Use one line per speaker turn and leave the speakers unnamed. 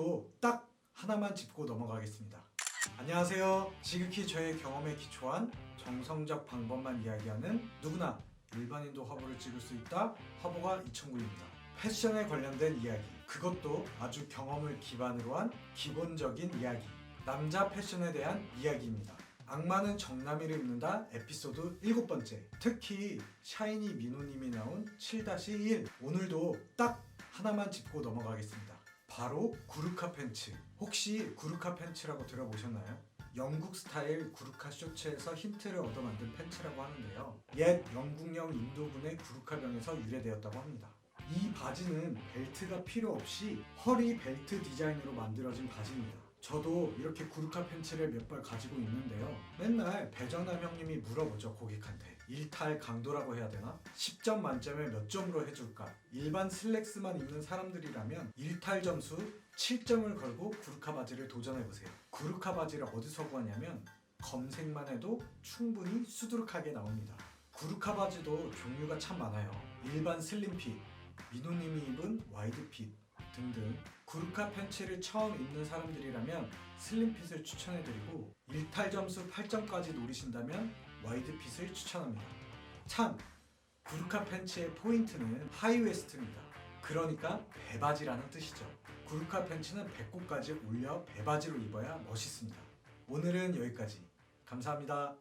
오늘도 딱 하나만 짚고 넘어가겠습니다. 안녕하세요. 지극히 저의 경험에 기초한 정성적 방법만 이야기하는 누구나 일반인도 화보를 찍을 수 있다. 화보가 2009입니다. 패션에 관련된 이야기. 그것도 아주 경험을 기반으로 한 기본적인 이야기. 남자 패션에 대한 이야기입니다. 악마는 정남이를 입는다 에피소드 일곱 번째. 특히 샤이니 민호님이 나온 7-1. 오늘도 딱 하나만 짚고 넘어가겠습니다. 바로 구르카 팬츠. 혹시 구르카 팬츠라고 들어보셨나요? 영국 스타일 구르카 쇼츠에서 힌트를 얻어 만든 팬츠라고 하는데요. 옛 영국령 인도군의 구르카병에서 유래되었다고 합니다. 이 바지는 벨트가 필요 없이 허리 벨트 디자인으로 만들어진 바지입니다. 저도 이렇게 구르카 팬츠를 몇 벌 가지고 있는데요. 맨날 배정남 형님이 물어보죠, 고객한테. 일탈 강도라고 해야 되나? 10점 만점에 몇 점으로 해줄까? 일반 슬랙스만 입는 사람들이라면 일탈 점수 7점을 걸고 구르카 바지를 도전해보세요. 구르카 바지를 어디서 구하냐면 검색만 해도 충분히 수두룩하게 나옵니다. 구르카 바지도 종류가 참 많아요. 일반 슬림핏, 민호님이 입은 와이드핏 등등 구르카 팬츠를 처음 입는 사람들이라면 슬림핏을 추천해드리고 일탈 점수 8점까지 노리신다면 와이드핏을 추천합니다. 참 구르카 팬츠의 포인트는 하이웨스트입니다. 그러니까 배바지라는 뜻이죠. 구르카 팬츠는 배꼽까지 올려 배바지로 입어야 멋있습니다. 오늘은 여기까지. 감사합니다.